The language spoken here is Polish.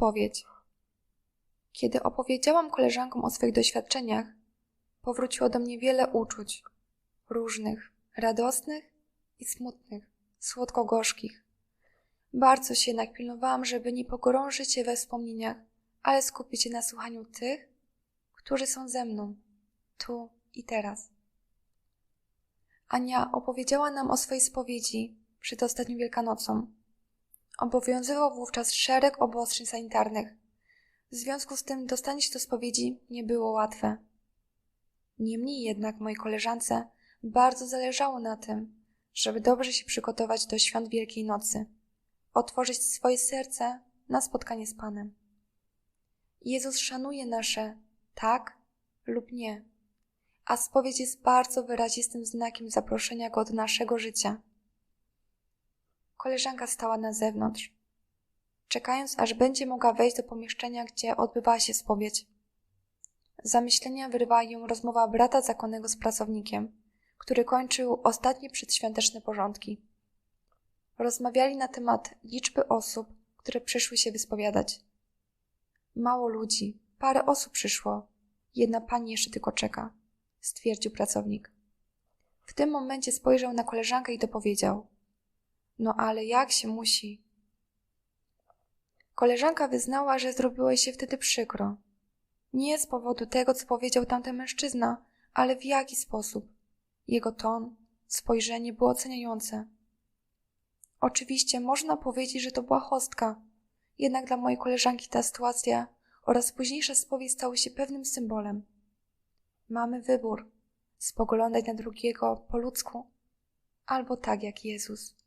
Spowiedź. Kiedy opowiedziałam koleżankom o swoich doświadczeniach, powróciło do mnie wiele uczuć różnych, radosnych i smutnych, słodko-gorzkich. Bardzo się jednak pilnowałam, żeby nie pogrążyć się we wspomnieniach, ale skupić się na słuchaniu tych, którzy są ze mną, tu i teraz. Ania opowiedziała nam o swojej spowiedzi przed ostatnią Wielkanocą. Obowiązywał wówczas szereg obostrzeń sanitarnych. W związku z tym dostanie się do spowiedzi nie było łatwe. Niemniej jednak mojej koleżance bardzo zależało na tym, żeby dobrze się przygotować do świąt Wielkiej Nocy, otworzyć swoje serce na spotkanie z Panem. Jezus szanuje nasze tak lub nie, a spowiedź jest bardzo wyrazistym znakiem zaproszenia Go do naszego życia. Koleżanka stała na zewnątrz, czekając, aż będzie mogła wejść do pomieszczenia, gdzie odbywała się spowiedź. Zamyślenia wyrwała ją rozmowa brata zakonnego z pracownikiem, który kończył ostatnie przedświąteczne porządki. Rozmawiali na temat liczby osób, które przyszły się wyspowiadać. Mało ludzi, parę osób przyszło. Jedna pani jeszcze tylko czeka, stwierdził pracownik. W tym momencie spojrzał na koleżankę i dopowiedział: No ale jak się musi? Koleżanka wyznała, że zrobiło jej się wtedy przykro. Nie z powodu tego, co powiedział tamten mężczyzna, ale w jaki sposób. Jego ton, spojrzenie było oceniające. Oczywiście można powiedzieć, że to była hostka, jednak dla mojej koleżanki ta sytuacja oraz późniejsza spowiedź stały się pewnym symbolem. Mamy wybór spoglądać na drugiego po ludzku, albo tak jak Jezus.